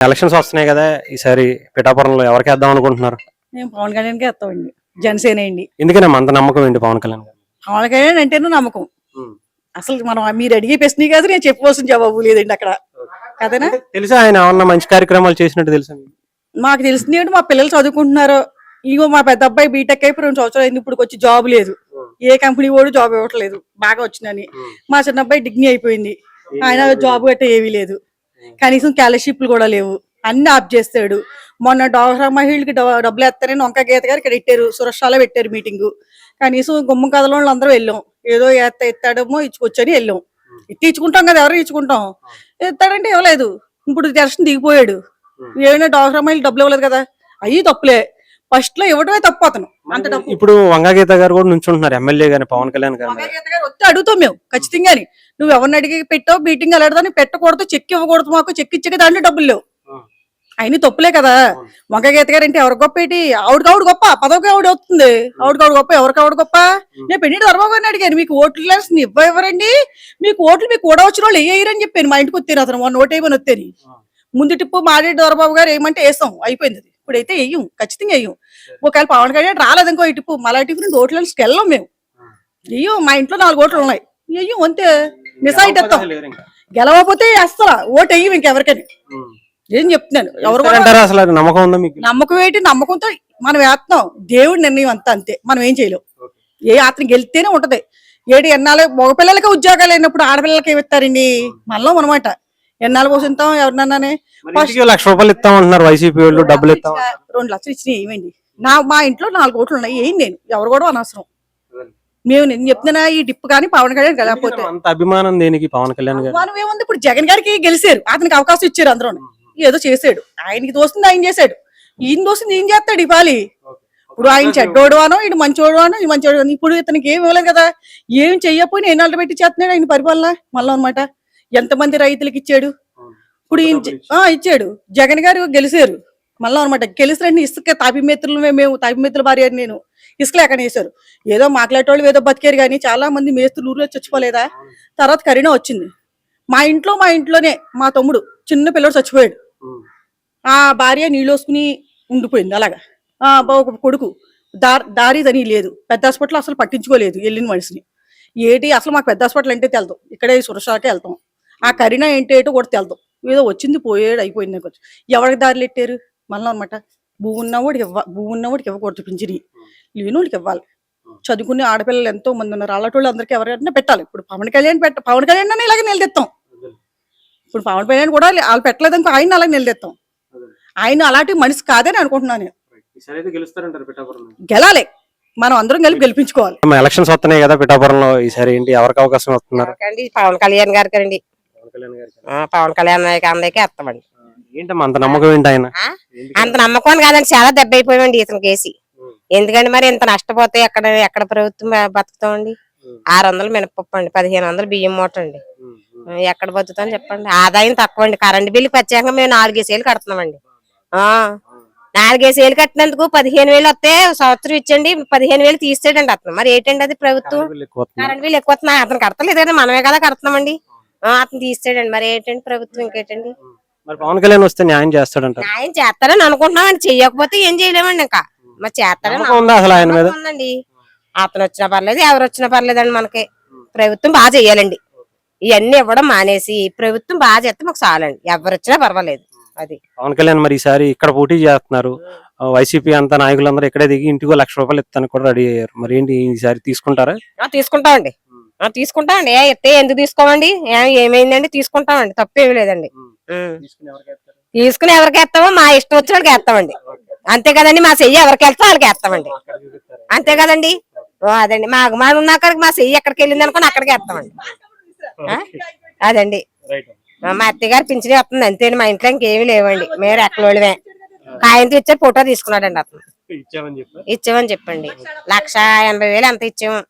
Elections వస్తున్నాయి కదా ఈసారి పిఠాపురంలో ఎవరికి వేద్దాం అనుకుంటున్నారు? మేము పవన్ కళ్యాణ్కి వేస్తామండి. జనసేన అండి. ఎందుకనే అంత నమ్మకం ఏంటి పవన్ కళ్యాణ్ గారు? పవన్ కళ్యాణ్ అంటేనే నమ్మకం. అసలు మనం మీరు అడిగే ప్రశ్న కాదు నేను చెప్పవలసిన జవాబు లేదండి అక్కడ. కదేనా తెలుసా ఆయన ఏమన్నా మంచి కార్యక్రమాలు చేసినట్టు తెలుసా మీకు? తెలిసింది ఏంటి మా పిల్లలు చదువుకుంటున్నారు. ఇగో మా పెద్ద అబ్బాయి బీటెక్ అయిపోయి రెండు సంవత్సరాలు అయింది ఇప్పుడు వచ్చి జాబ్ లేదు. ఏ కంపెనీ కూడా జాబ్ ఇవ్వట్లేదు బాగా వచ్చిందని. మా చిన్న అబ్బాయి డిగ్రీ అయిపోయింది. ఆయన జాబ్ గట్రా ఏమీ లేదు. కనీసం స్కాలర్షిప్లు కూడా లేవు. అన్ని ఆఫ్ చేస్తాడు. మొన్న డాక్టర్ మహిళకి డబ్బులు ఎత్తారని వంక గీత గారు ఇక్కడ పెట్టారు సురక్షాలో పెట్టారు మీటింగ్. కనీసం గుమ్మ కథలో అందరూ వెళ్ళాం. ఏదో ఎత్త ఎత్తాడేమో ఇచ్చుకొచ్చని వెళ్ళాం. ఇట్టి ఇచ్చుకుంటాం కదా ఎవరు ఇచ్చుకుంటాం? ఎత్తాడంటే ఇవ్వలేదు ఇప్పుడు దర్శనం దిగిపోయాడు. ఏమైనా డాక్టర్ అమ్మాయిలు డబ్బులు ఇవ్వలేదు కదా. అయ్యి తప్పులే. ఫస్ట్లో ఇవ్వడమే తప్పు అతను. అంత డబ్బు. ఇప్పుడు వంగగీత గారు కూడా నుంచుంటున్నారు ఎమ్మెల్యే గాని పవన్ కళ్యాణ్ గారు గారు వస్తే అడుగుతాం మేము ఖచ్చితంగాని నువ్వు ఎవరిని అడిగి పెట్టావు బీటింగ్ వెళ్ళడదని పెట్టకూడదు చెక్ ఇవ్వకూడదు మాకు చెక్ ఇచ్చే దాంట్లో డబ్బులు లేవు. అయిన తప్పులే కదా. వంక గీత గారు అంటే ఎవరు గొప్ప ఏంటి? ఆవిడకి ఆవిడ గొప్ప పదవికి ఆవిడ వస్తుంది ఆవిడకి ఆవిడ గొప్ప ఎవరికి ఆవిడ గొప్ప? నేను పెళ్ళి ధర్మబాబు గారిని అడిగాను మీకు ఓట్లు లేని ఇవ్వ ఇవ్వరండి మీకు ఓట్లు మీకు కూడా వచ్చిన వాళ్ళు వేయరని చెప్పాను మా ఇంటికి వచ్చాను అతను మొన్న ఓటు వేయమని వస్తేని ముందు టిప్పు మారేడు దొరబాబు గారు ఏమంటే వేస్తాం అయిపోయింది. ఇప్పుడైతే వెయ్యం ఖచ్చితంగా వెయ్యం ఒకవేళ పవన్ కళ్యాణ్ రాలేదనుకో ఈ టిప్పు మళ్ళా టిప్పు నుండి ఓట్లు వెళ్ళం మేము. వెయ్యం మా ఇంట్లో నాలుగు ఓట్లు ఉన్నాయి. వెయ్యం అంతే. నిజాయితీ ఎత్తాం. గెలవకపోతే వేస్తారా ఓటు వెయ్యం ఇంకెవరికని. ఏం చెప్తున్నాను? ఎవరు నమ్మకం ఉందా మీకు? నమ్మకం ఏంటి? నమ్మకంతో మనం వేస్తున్నాం. దేవుడి నిర్ణయం అంతా అంతే. మనం ఏం చేయలేం. ఏ అతను గెలిస్తేనే ఉంటది. ఏడు ఎన్నాళ్ళు మగపిల్లలకి ఉద్యోగాలు అయినప్పుడు ఆడపిల్లలకి ఏమి ఇస్తారండి? మనలో అనమాట ఎన్నాళ్ళు పోసింతాం ఎవరినన్నానే లక్ష రూపాయలు ఇస్తామంటున్నారు వైసీపీ వాళ్ళు డబ్బులు ఇస్తాం రెండు లక్షలు ఇచ్చినాయి ఏమండి నా మా ఇంట్లో నాలుగు ఓట్లు ఉన్నాయి ఏం నేను? ఎవరు కూడా అనవసరం. మేము నేను చెప్తున్నా ఈ డిప్ కానీ పవన్ కళ్యాణ్ లేకపోతే. అంత అభిమానం దేనికి పవన్ కళ్యాణ్ గారు మనం ఏముంది? ఇప్పుడు జగన్ గారికి గెలిచారు అతనికి అవకాశం ఇచ్చారు అందరూ. ఏదో చేశాడు. ఆయనకి దోస్తుంది ఆయన చేశాడు. ఈయన దోస్తుంది ఏం చేస్తాడు ఇవ్వాలి. ఇప్పుడు ఆయన చెడ్డోడు అనో ఇటు మంచోడు అనో ఇది మంచోడు ఇప్పుడు ఇతనికి ఏం ఇవ్వలేదు కదా. ఏం చెయ్యకపోయినా ఎన్నాళ్ళు పెట్టి చేస్తున్నాడు ఆయన పరిపాలన? మళ్ళీ అనమాట ఎంతమంది రైతులకు ఇచ్చాడు? ఇప్పుడు ఇచ్చాడు. జగన్ గారు గెలిచారు మళ్ళీ అనమాట గెలిచారండి ఇసుక తాపి మిత్రులు మేము తాపి మిత్రుల భార్య నేను ఇసుకలు ఎక్కడ వేశారు ఏదో మాట్లాడేటోళ్ళు ఏదో బతికారు కానీ చాలా మంది మేస్తులు ఊర్లో చచ్చిపోలేదా? తర్వాత కరీనా వచ్చింది. మా ఇంట్లో మా ఇంట్లోనే మా తమ్ముడు చిన్న పిల్లడు చచ్చిపోయాడు. ఆ భార్య నీళ్ళు వేసుకుని ఉండిపోయింది అలాగా. ఒక కొడుకు. దారి దారి అని లేదు. పెద్ద హాస్పిటల్ అసలు పట్టించుకోలేదు వెళ్ళిన మనిషిని. ఏంటి అసలు మాకు పెద్ద హాస్పిటల్ అంటే వెళ్తాం ఇక్కడే సురక్షాకే వెళ్తాం. ఆ కరీనా ఏంటి ఏంటో కూడా వెళ్తాం ఏదో వచ్చింది పోయాడు అయిపోయింది నాకు వచ్చి. ఎవరికి దారిలు ఎట్టారు? మళ్ళీ అనమాట భూ ఉన్నవాడికి ఇవ్వ భూ ఉన్నవాడికి ఇవ్వకూడదు పింఛని. లేనోడికి ఇవ్వాలి. చదువుకునే ఆడపిల్లలు ఎంతో మంది ఉన్నారు. అలాంటి అందరికీ ఎవరైనా పెట్టాలి. ఇప్పుడు పవన్ కళ్యాణ్ పెట్ట పవన్ కళ్యాణ్ అని ఇలాగే నిలదెత్తాం. ఇప్పుడు పవన్ కళ్యాణ్ కూడా వాళ్ళు పెట్టలేదనుకో ఆయన అలాగే నిలదెత్తాం. ఆయన అలాంటి మనిషి కాదని అనుకుంటున్నాను నేను. గెలాలి. మనం అందరం కలిపి గెలిపించుకోవాలి. ఎలక్షన్స్ వస్తున్నాయి కదా పిఠాపురంలో. ఈసారి ఏంటి? ఎవరికి అవకాశం వస్తున్నారు? పవన్ కళ్యాణ్ గారికి అండి పవన్ కళ్యాణ్ నాయకు అందరికీ వస్తామండి ఏంటమ్మా అంత నమ్మకం ఏంటి ఆయన? అంత నమ్మకం కాదండి చాలా దెబ్బ అయిపోయామండి ఇతనికి కేసి ఎందుకంటే మరి ఇంత నష్టపోతే ఎక్కడ ఎక్కడ ప్రభుత్వం బతుకుతామండి? ఆరు వందలు మినపప్పు అండి పదిహేను వందలు బియ్యం మూట అండి. ఎక్కడ బతుకుతాం చెప్పండి. ఆదాయం తక్కువ అండి కరెంట్ బిల్లు ప్రత్యేకంగా మేము నాలుగేసేలు కడుతున్నామండి. ఆ నాలుగేసేలు కట్టినందుకు పదిహేను వేలు వస్తే సంవత్సరం ఇచ్చండి పదిహేను వేలు తీసేయండి అతను. మరి ఏంటండి అది ప్రభుత్వం. కరెంట్ బిల్లు ఎక్కువ అతను కడతలేదు కదా మనమే కదా కడుతున్నామండి. అతను తీసేయండి మరి ఏంటండి ప్రభుత్వం ఇంకేంటండి? మరి పవన్ కళ్యాణ్ వస్తే న్యాయం చేస్తాడంటారు. న్యాయం చేస్తారని అనుకుంటున్నామండి. చెయ్యకపోతే ఏం చేయలేమండి ఇంకా. మరి చేస్తారని ఉందా అసలు ఆయన మీద? ఉందండి. అతను వచ్చినా పర్లేదు ఎవరు వచ్చినా పర్లేదండి మనకి. ప్రభుత్వం బాగా చెయ్యాలండి ఇవన్నీ ఇవ్వడం మానేసి ప్రభుత్వం బాగా చేస్తే మాకు చాలండి. ఎవరు వచ్చినా పర్వాలేదు అది. పవన్ కళ్యాణ్ మరి ఈసారి ఇక్కడ పోటీ చేస్తున్నారు. వైసీపీ అంతా నాయకులందరూ ఇక్కడే దిగి ఇంటికి లక్ష రూపాయలు ఇస్తాను కూడా రెడీ అయ్యారు. మరి ఏంటి ఈసారి తీసుకుంటారా? తీసుకుంటామండి. తీసుకుంటామండి. ఏ ఇస్తే ఎందుకు తీసుకోమండి? ఏ- ఏమైందండి? తీసుకుంటామండి. తప్పేమీ లేదండి. తీసుకుని ఎవరికి వేస్తామో మా ఇష్టం వచ్చిన వాళ్ళకి వేస్తామండి. అంతే కదండి మా చెయ్యి ఎవరికి వెళ్తా వాళ్ళకి వేస్తామండి. అంతే కదండి. ఓ అదండి. మా అభిమానం ఉన్న కాడికి మా చెయ్యి ఎక్కడికి వెళ్ళింది అనుకుని అక్కడికి వేస్తామండి? అదండి. మా అత్తయ్య గారు పింఛన్ వస్తుంది. అంతేండి మా ఇంట్లో ఇంకేమీ లేవండి. మేము ఎక్కడోళ్ళమే కాయంతో ఇచ్చే ఫోటో తీసుకున్నాడండి అతను. ఇచ్చామని చెప్పండి. లక్ష ఎనభై వేలు ఎంత ఇచ్చాము.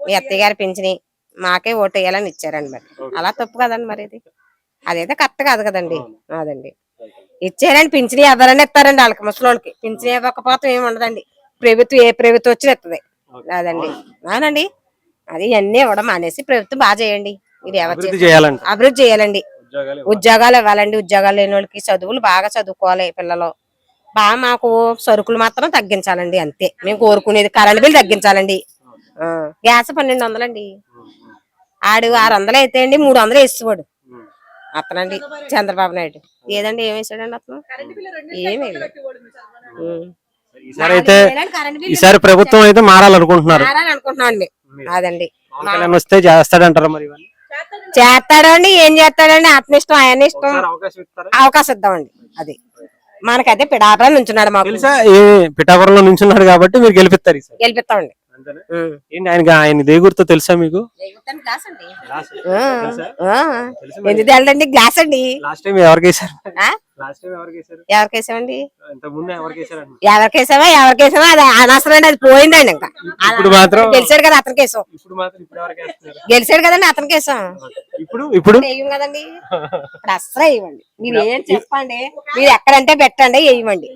మీ అత్తయ్య గారు పింఛని మాకే ఓటు వేయాలని ఇచ్చారండి మరి అలా తప్పు కదండి మరి ఇది అదైతే కరెక్ట్ కాదు కదండి. అదండి. ఇచ్చారండి పింఛని ఎవరైనా ఇస్తారండి వాళ్ళకి ముసలోళ్ళకి. పింఛని ఇవ్వకపోతే ఏమి ఉండదండి. ప్రభుత్వం ఏ ప్రభుత్వం వచ్చినా ఇస్తుంది అదండి. అవునండి. అది ఇవన్నీ ఇవ్వడం మానేసి ప్రభుత్వం బాగా చేయండి. ఇది ఎవరు అభివృద్ధి చేయాలండి. ఉద్యోగాలు ఇవ్వాలండి. ఉద్యోగాలు లేని వాళ్ళకి చదువులు బాగా చదువుకోవాలి పిల్లలు. బాగా మాకు సరుకులు మాత్రం తగ్గించాలండి అంతే. మేము కోరుకునేది కరెంట్ బిల్ తగ్గించాలండి. గ్యాస్ పన్నెండు వందలండి. ఆడు ఆరు వందలు అయితే అండి మూడు వందలు వేసేవాడు. అతనండి చంద్రబాబు నాయుడు. ఏదండి ఏం వేసాడండి అతను? ఏమీ లేదు. ఉం. ఈసారి అయితే ప్రభుత్వం అయితే మారాలనుకుంటున్నారు. మారాలని అనుకుంటున్నాం అండి అదండి. వస్తే చేస్తాడంటారా మరి ఇవన్నీ? చేస్తాడండి ఏం చేస్తాడండి ఆత్మ ఇష్టం ఆయన ఇష్టం. ఒకసారి అవకాశం ఇస్తారా? అవకాశం ఇద్దామండి అది. మనకైతే పిడాపరా నుంచున్నాడు మాకు. తెలుసా? ఏ పిఠాపురంలో నించున్నాడు కాబట్టి మీరు గెలిపిస్తారు గెలిపిస్తామండి. ఏంటి ఆయన ఆయన దేగుర్తో తెలుసా మీకు? ఆ, ఆ. ఎందుకు తెలండి గ్లాస్ అండి. లాస్ట్ టైం ఎవరికి వేశారు? ఆ? లాస్ట్ టైం ఎవరికి వేశారు? ఎవరికి వేసామండి? ఇంత ముందు ఎవరికి వేశారు ఎవరికి వేసామా? ఎవరికి వేసామా? అది అనవసరం అండి అది పోయిందండి ఇంకా. ఇప్పుడు మాత్రం గెలిచాడు కదా అతనికి వేసాం. ఇప్పుడు మాత్రం ఇప్పుడు ఎవరికి వేస్తున్నారు? గెలిచాడు కదండి అతనికి వేసాం. ఇప్పుడు ఇప్పుడు? వేయం కదండి? ఇప్పుడు అస్సలు వేయమండి మీరు ఏం చెప్పండి మీరు ఎక్కడంటే పెట్టండి వేయమండి